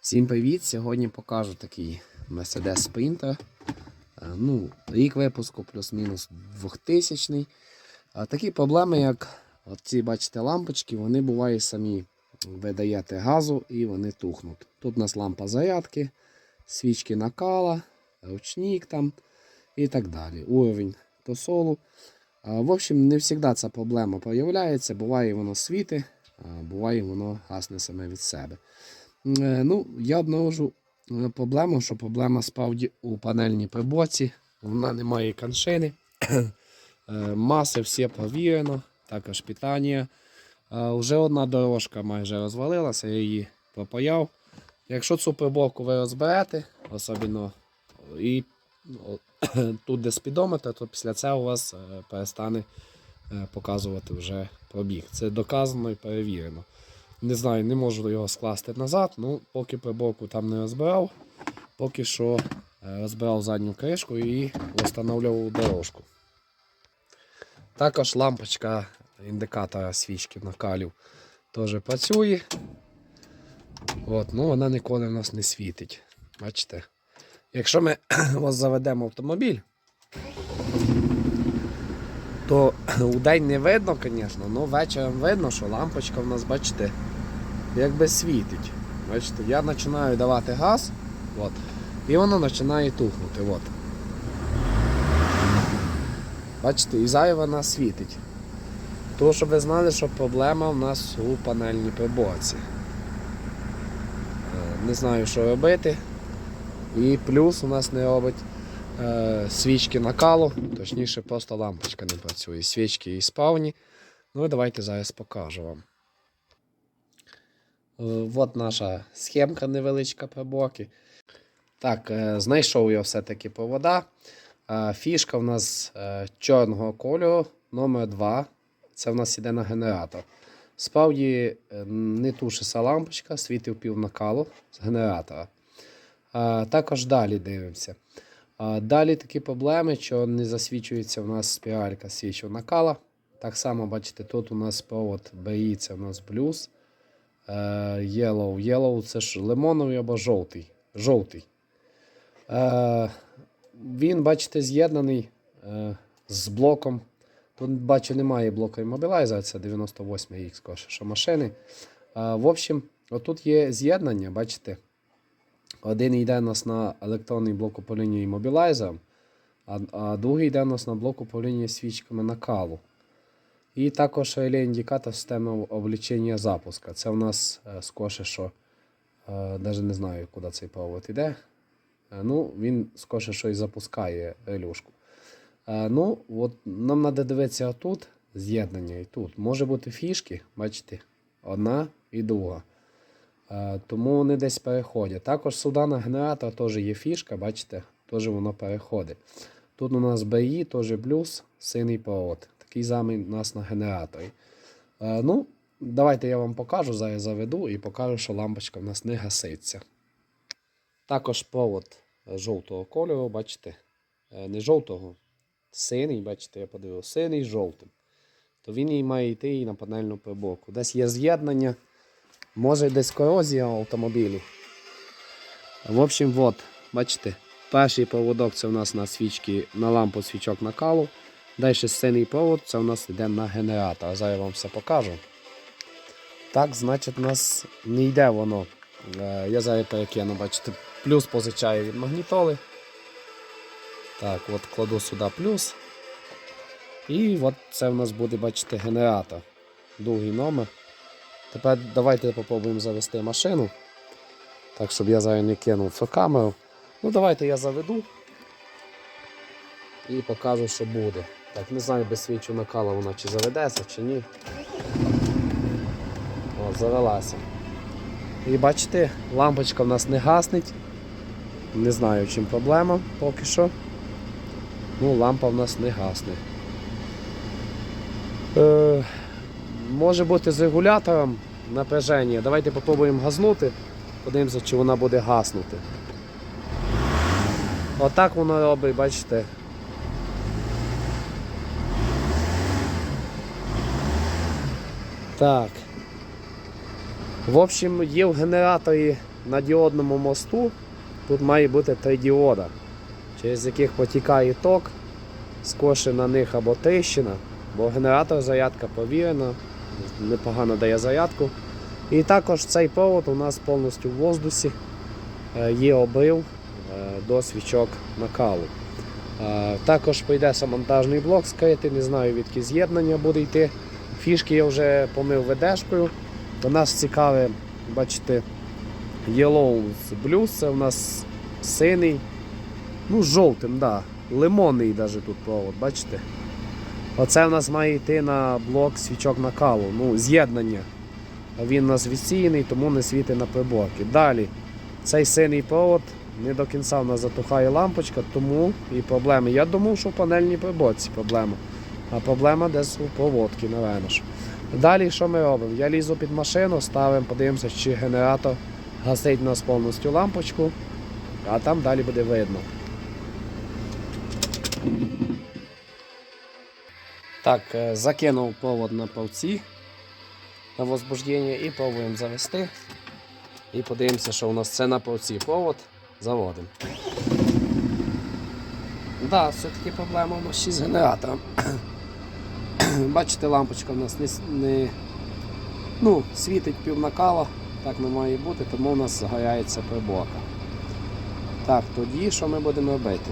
Всім привіт! Сьогодні покажу такий Mercedes Sprinter. Е, Ну, рік випуску плюс-мінус 2000 А Такі проблеми, як ці, бачите, лампочки, вони бувають самі. Ви даєте газу і вони тухнуть. Тут у нас лампа зарядки, свічки накала, ручник там і так далі. Уровень тосолу. А, В общем, не завжди ця проблема проявляється. Буває воно світи, буває воно гасне саме від себе. Е, Ну, я обнаружу е, проблему, що проблема справді у панельній приборці. Вона не має коншини. Е, Маси всі провірено, також питання. Е, Уже одна дорожка майже розвалилася, я її пропаяв. Якщо цю приборку ви розберете, особливо і тут де спідометр, то після цього у вас перестане показувати вже пробіг. Це доказано і перевірено. Не знаю, не можу його скласти назад. Ну, поки приборку там не розбирав, поки що е, розбирав задню кришку і встановлював дорожку. Також лампочка індикатора свічки накалів теж працює. От, ну, вона ніколи в нас не світить. Бачите? Якщо ми ось заведемо автомобіль, то у день не видно, звісно, але вечором видно, що лампочка в нас, бачите, якби світить. Бачите, я починаю давати газ, от, і воно починає тухнути. От. Бачите, і зараз вона світить. Тому щоб ви знали, що проблема в нас у панельній приборці. Е, Не знаю, що робити. І плюс у нас не робить е, свічки накалу, точніше, просто лампочка не працює. Свічки і спавні. Ну і давайте зараз покажу вам. Е, От наша схемка невеличка приборки. Так, е, знайшов я все-таки провода. Е, Фішка в нас чорного кольору, номер 2. Це в нас іде на генератор. Справді не тушиться лампочка, світив пів накалу з генератора. Також далі дивимося. Далі такі проблеми, що не засвічується у нас спіралька свічу накала. Так само, бачите, тут у нас провод це у нас блюз. Е, Yellow. Yellow це ж лимоновий або жовтий. жовтий. Е, він, бачите, з'єднаний е, з блоком. Тут, бачу, немає блока іммобілайзера, це 98X коше, що машини. В общем, отут є з'єднання, бачите. Один йде у нас на електронний блок управління іммобілайзером, а, а другий йде у нас на блок управління свічками накалу. І також реле індикатор системи облічення запуска. Це у нас е, скорше, що е, навіть не знаю, куди цей провод йде. Е, ну, він скорше, що і запускає релюшку. Е, ну, от нам треба дивитися тут з'єднання і тут. Може бути фішки, бачите, одна і друга. Е, Тому вони десь переходять. Також сюди на генератор теж є фішка, бачите, теж воно переходить. Тут у нас BI, теж плюс, синий провод. Такий самий у нас на генераторі. Е, Ну, давайте я вам покажу, зараз заведу і покажу, що лампочка в нас не гаситься. Також провод жовтого кольору, бачите, Е, не жовтого, синий, бачите, я подивився, синий з жовтим. То він і має йти і на панельну приборку. Десь є з'єднання. Може десь корозія в автомобілі. В общем, от, бачите, перший проводок це у нас на свічки, на лампу свічок накалу. Далі синій провод це у нас йде на генератор. Зараз я вам все покажу. Так, значить, у нас не йде воно. Е, Я зараз перекину, бачите, плюс позичаю від магнітоли. Так, от кладу сюди плюс. І от це у нас буде, бачите, генератор. Другий номер. Тепер давайте попробуємо завести машину. Так, щоб я зараз не кинув цю камеру. Ну, давайте я заведу і покажу, що буде. Так, не знаю, без свічу накала вона чи заведеться, чи ні. О, завелася. І бачите, лампочка в нас не гаснить. Не знаю, чим проблема поки що. Ну, лампа в нас не гасне. Е, може бути з регулятором напряження. Давайте попробуємо газнути. Подивимося, чи вона буде гаснути. Отак воно робить, бачите. Так. В общем, є в генераторі на діодному мосту тут має бути три діода, через яких потікає ток, скоше на них або тріщина, бо генератор зарядка повірена, непогано дає зарядку. І також цей провод у нас повністю в воздусі е, є обрив е, до свічок накалу. Е, Також прийдеться монтажний блок скритий, не знаю відки з'єднання буде йти. Фішки я вже помив ведешкою. До нас цікаве, бачите, Yellow з Blues, це у нас синий, ну жовтим, да. лимонний навіть тут провод, бачите? Оце у нас має йти на блок свічок накалу, ну, з'єднання. Він у нас відсіяний, тому не світить на приборки. Далі, цей синій провод не до кінця в нас затухає лампочка, тому і проблеми. Я думав, що в панельній приборці проблема. А проблема десь у проводці, напевно. ж. Далі що ми робимо? Я лізу під машину, ставимо, подивимося, чи генератор гасить нас повністю лампочку, а там далі буде видно. Так, е, закинув провод на павці на возбуждення і пробуємо завести. І подивимося, що у нас це на павці провод. Заводимо. Да, все-таки проблема у нас ще з генератором. Бачите, лампочка у нас не, не ну, світить пів накала, так не має бути, тому у нас загоряється приборка. Так, тоді що ми будемо робити?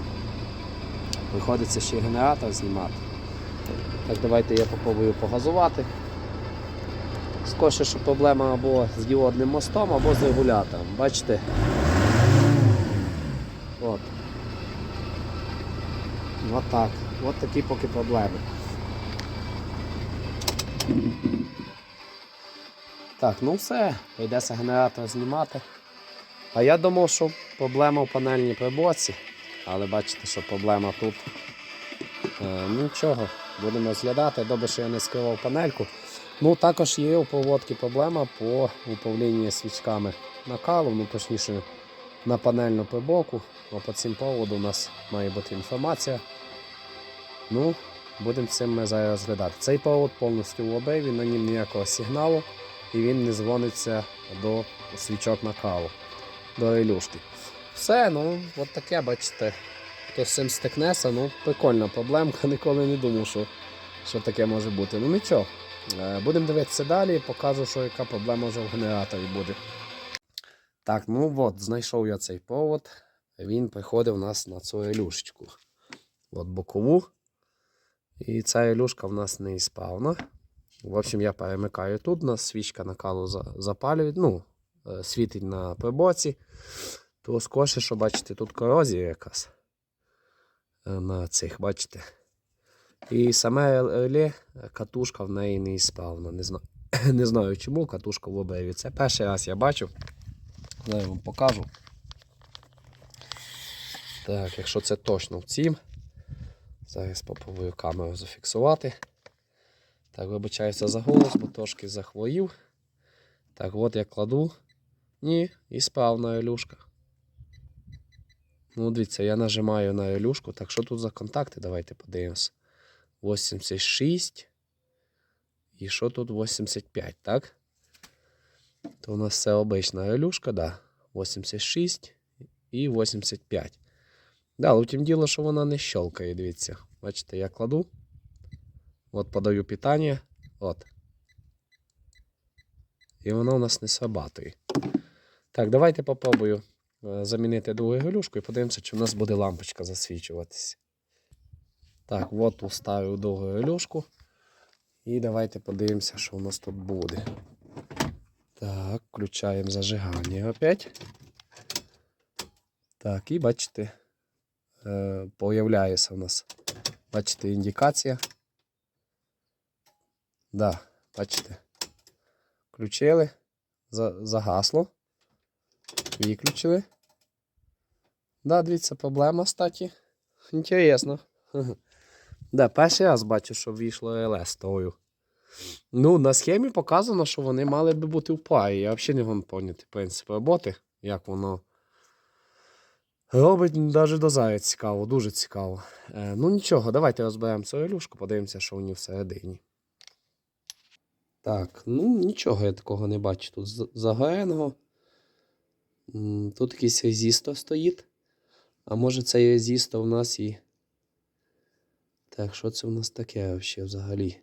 Приходиться ще генератор знімати. Так, давайте я попробую погазувати. Скорше, що проблема або з діодним мостом, або з регулятором. Бачите? От. От так. От такі поки проблеми. Так, ну все, прийдеться генератор знімати. А я думав, що проблема в панельній приборці, але бачите, що проблема тут. Е, нічого, будемо розглядати. Добре, що я не скривав панельку. Ну, також є у проводці проблема по управлінні свічками накалу, ну точніше на панельну приборку. Бо по цим поводу у нас має бути інформація. Ну, будемо цим ми зараз розглядати. Цей провод повністю в обриві, на нім ніякого сигналу і він не дзвониться до свічок накалу, до релюшки. Все, ну, от таке, бачите. Хто з цим стикнеться, ну, прикольна проблемка, ніколи не думав, що, що таке може бути. Ну нічого. Е, Будемо дивитися далі, покажу, що яка проблема вже в генераторі буде. Так, ну от, знайшов я цей провод. Він приходив у нас на цю релюшечку. От бокову. І ця релюшка в нас не ісправна. В общем, я перемикаю тут, у нас свічка накалу за- запалює, ну, е, світить на приборці. То скорше, що бачите, тут корозія якась е, на цих, бачите. І саме реле, катушка в неї не ісправна. Не знаю, не знаю чому катушка в обриві. Це перший раз я бачу. Зараз вам покажу. Так, якщо це точно в цім. Зараз спробую камеру зафіксувати. Так, вибачаюся за голос, бо трошки захворів. Так, от я кладу. Ні, і справна релюшка. Ну, дивіться, я нажимаю на релюшку. Так, що тут за контакти? Давайте подивимось. 86. І що тут 85, так? То у нас це обична релюшка, да. 86 і 85. Да, але втім діло, що вона не щелкає, дивіться. Бачите, я кладу. От подаю питання. От. І воно у нас не срабатує. Так, давайте попробую е, замінити другу релюшку і подивимося, чи в нас буде лампочка засвічуватися. Так, от уставив другу релюшку. І давайте подивимося, що у нас тут буде. Так, включаємо зажигання опять. Так, і бачите, е, появляється у нас, бачите, індикація. Да, бачите. Включили, за, загасло. Виключили. Да, дивіться, проблема, статі. Інтересно. Да, перший раз бачу, що вийшло ЛС тою. Ну, на схемі показано, що вони мали би бути в парі. Я взагалі не можу поняти принцип роботи, як воно робить навіть до зараз цікаво, дуже цікаво. Е, ну нічого, давайте розберемо цю релюшку, подивимося, що у ній всередині. Так, ну нічого я такого не бачу тут загореного. Тут якийсь езісто стоїть. А може це езісто у нас і. Так, що це у нас таке вообще взагалі?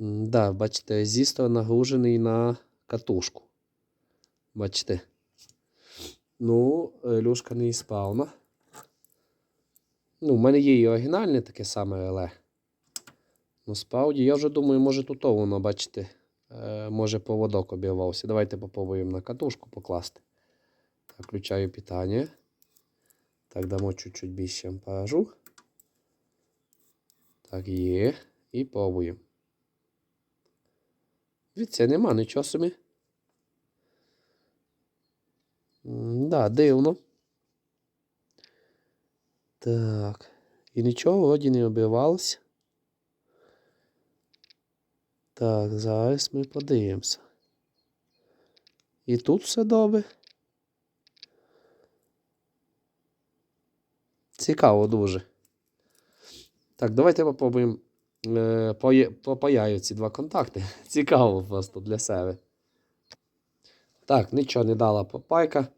М, Да, бачите, езісто нагружений на катушку. Бачите? Ну, люшка не іспавна. Ну, в мене є і оригінальне таке саме, але. Ну, справді, я вже думаю, може тут воно, бачите, е, може поводок обірвався. Давайте попробуємо на катушку покласти. Так, включаю питання. Так, дамо чуть-чуть більше амперажу. Так, є. І пробуємо. Дивіться, нема нічого собі. Да, дивно. Так. І нічого вроді не обірвалося. Так, зараз ми подивимося. І тут все добре. Цікаво дуже. Так, давайте попробуємо е, попаяю ці два контакти. Цікаво просто для себе. Так, нічого не дала попайка.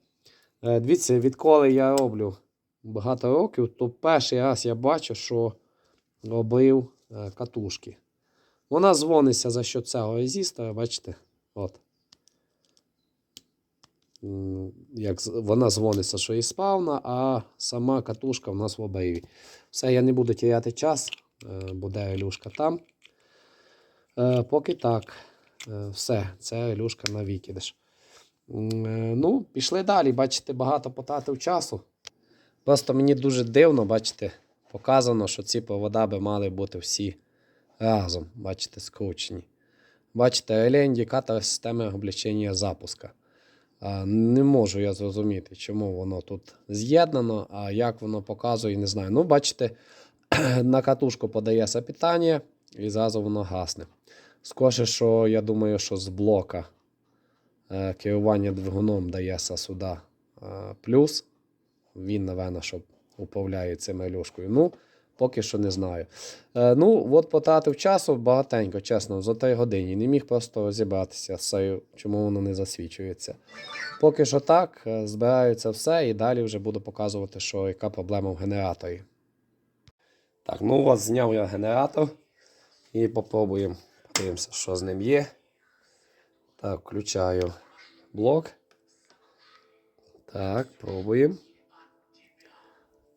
Е, дивіться, відколи я роблю багато років, то перший раз я бачу, що робив е, катушки. Вона дзвониться за що цього резистора, бачите? От. Як вона дзвониться, що і спавна, а сама катушка в нас в обриві. Все, я не буду тіряти час, е, буде релюшка там. Поки так. Все, це релюшка на викидиш. Е, Ну, пішли далі. Бачите, багато потратив часу. Просто мені дуже дивно, бачите, показано, що ці провода би мали бути всі разом, бачите, скручені. Бачите, реле індикатор системи облічення запуска. Не можу я зрозуміти, чому воно тут з'єднано, а як воно показує, не знаю. Ну, бачите, на катушку подається питання і зразу воно гасне. Скорше, що я думаю, що з блока керування двигуном дається сюди е, плюс. Він, напевно, що управляє цим релюшкою. Ну, поки що не знаю. Е, ну, от потратив часу багатенько, чесно, за 3 години. Не міг просто розібратися з цією, чому воно не засвічується. Поки що так, е, це все і далі вже буду показувати, що яка проблема в генераторі. Так, ну от зняв я генератор і попробуємо. Подивимося, що з ним є. Так, включаю блок. Так, пробуємо.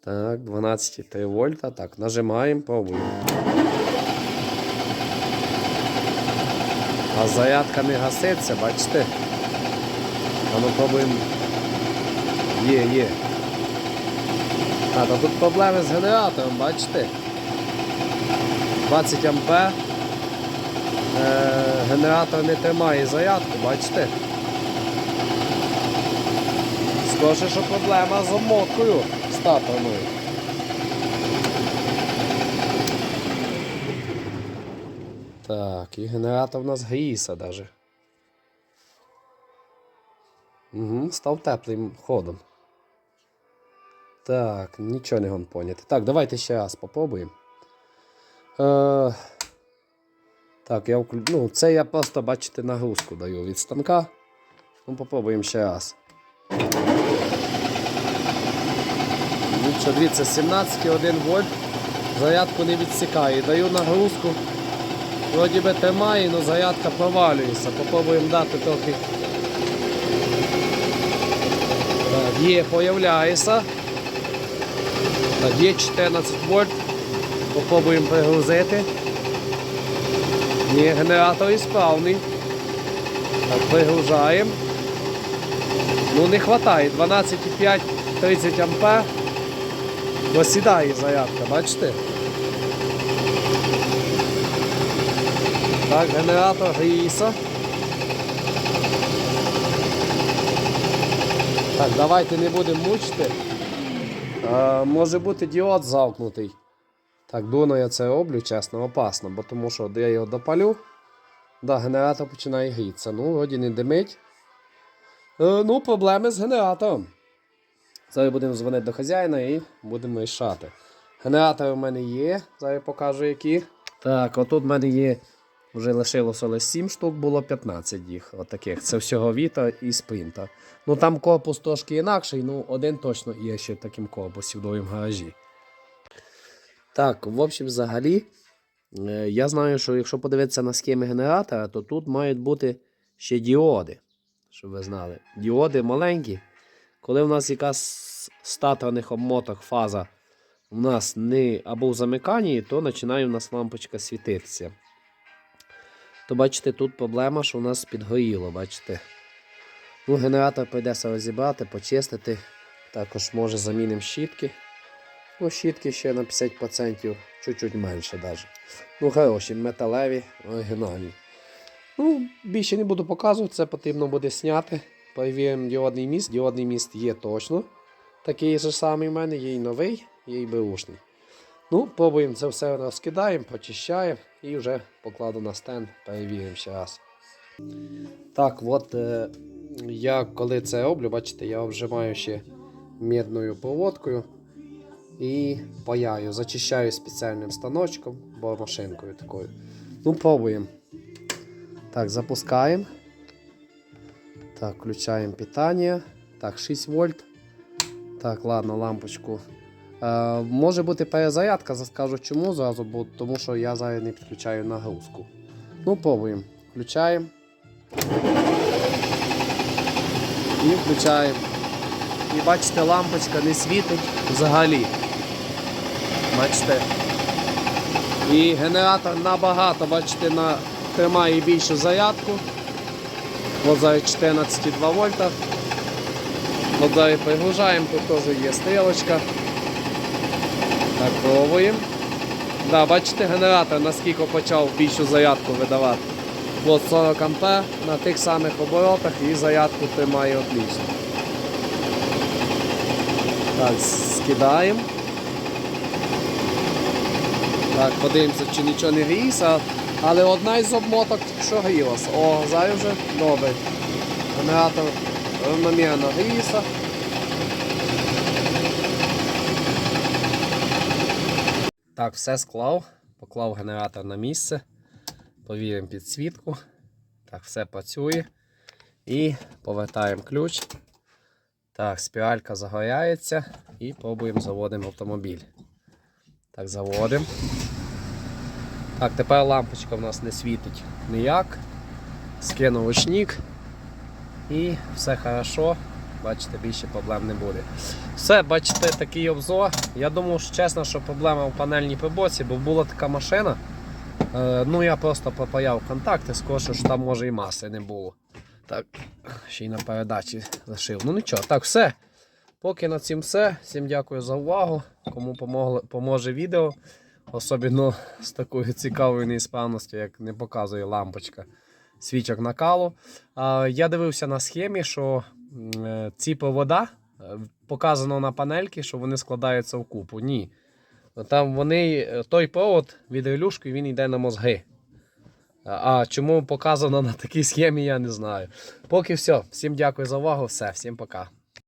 Так, 12,3 вольта. Так, нажимаємо, пробуємо. А зарядка не гаситься, бачите? А ну пробуємо. Є, є. А, то тут проблеми з генератором, бачите? 20 ампер. Е, генератор не тримає зарядку, бачите? Схоже, що проблема з обмоткою статорною. Так, і генератор у нас гріється даже. Угу, став теплим ходом. Так, нічого не гон поняти. Так, давайте ще раз попробуємо. Е, так, я вклю... ну, це я просто, бачите, нагрузку даю від станка. Ну, попробуємо ще раз. Ну що, дивіться, 17,1 вольт. Зарядку не відсікає. Даю нагрузку. Вроді би тримає, але зарядка провалюється. Попробуємо дати трохи. Так, є, появляється. Так, є 14 вольт. Попробуємо пригрузити. Ні, генератор ісправний. Так, пригружаємо. Ну не вистачає. 12,5 30 ампер. Досідає зарядка, бачите? Так, генератор гріється. Так, давайте не будемо мучити. А, може бути діод замкнутий. Так, дурно я це роблю, чесно, опасно, бо тому що я його допалю, да, генератор починає грітися. Ну, вроді не димить. Е, ну, проблеми з генератором. Зараз будемо дзвонити до хазяїна і будемо рішати. Генератор у мене є. Зараз покажу які. Так, отут в мене є Вже лишилося лише 7 штук, було 15 їх. Отаких. Це всього Віта і спринта. Ну там корпус трошки інакший, ну один точно є ще таким корпусі в другому гаражі. Так, в общем, взагалі, е, я знаю, що якщо подивитися на схеми генератора, то тут мають бути ще діоди. Щоб ви знали. Діоди маленькі. Коли в нас якась статорних обмоток фаза у нас не або в замиканні, то починає у нас лампочка світитися. То бачите, тут проблема, що у нас підгоріло, бачите. Ну, генератор прийдеться розібрати, почистити. Також може замінимо щітки. Ну, щітки ще на 50%, чуть-чуть менше навіть. Ну, хороші, металеві, оригінальні. Ну, більше не буду показувати, це потрібно буде зняти. Перевіримо діодний міст. Діодний міст є точно. Такий же самий в мене, є і новий, є і беушний. Ну, пробуємо це все розкидаємо, почищаємо і вже покладу на стенд, перевіримо ще раз. Так, от е, я коли це роблю, бачите, я обжимаю ще мідною проводкою і паяю, зачищаю спеціальним станочком або машинкою такою. Ну, пробуємо. Так, запускаємо. Так, включаємо питання. Так, 6 вольт. Так, ладно, лампочку. Е, може бути перезарядка, скажу чому зразу, бо тому що я зараз не підключаю нагрузку. Ну, пробуємо. Включаємо. І включаємо. І бачите, лампочка не світить взагалі. Бачите. І генератор набагато, бачите, на, тримає більшу зарядку. От зараз 14,2 вольта. От зараз пригружаємо, тут теж є стрілочка. Так, пробуємо. Да, бачите, генератор наскільки почав більшу зарядку видавати. От 40 А на тих самих оборотах і зарядку тримає отлично. Так, скидаємо. Так, подивимося, чи нічого не гріється. Але одна із обмоток що грілася. О, зараз вже добре. Генератор равномірно гріється. Так, все склав. Поклав генератор на місце. Повіримо підсвітку. Так, все працює. І повертаємо ключ. Так, спіралька загоряється. І пробуємо заводимо автомобіль. Так, заводимо. Так, тепер лампочка в нас не світить ніяк. Скинув ручник. І все хорошо. Бачите, більше проблем не буде. Все, бачите, такий обзор. Я думав, що чесно, що проблема в панельній приборці, бо була така машина. Е, ну я просто попаяв контакти, скажу, що там може і маси не було. Так, ще й на передачі зашив. Ну нічого, так, все. Поки на цим все. Всім дякую за увагу. Кому помогли, поможе відео. Особливо з такою цікавою неісправністю, як не показує лампочка свічок накалу. Я дивився на схемі, що е, ці провода е, показано на панельки, що вони складаються в купу. Ні. Там вони, е, той провод від релюшки він йде на мозги. А чому показано на такій схемі, я не знаю. Поки все. Всім дякую за увагу. Все, всім пока.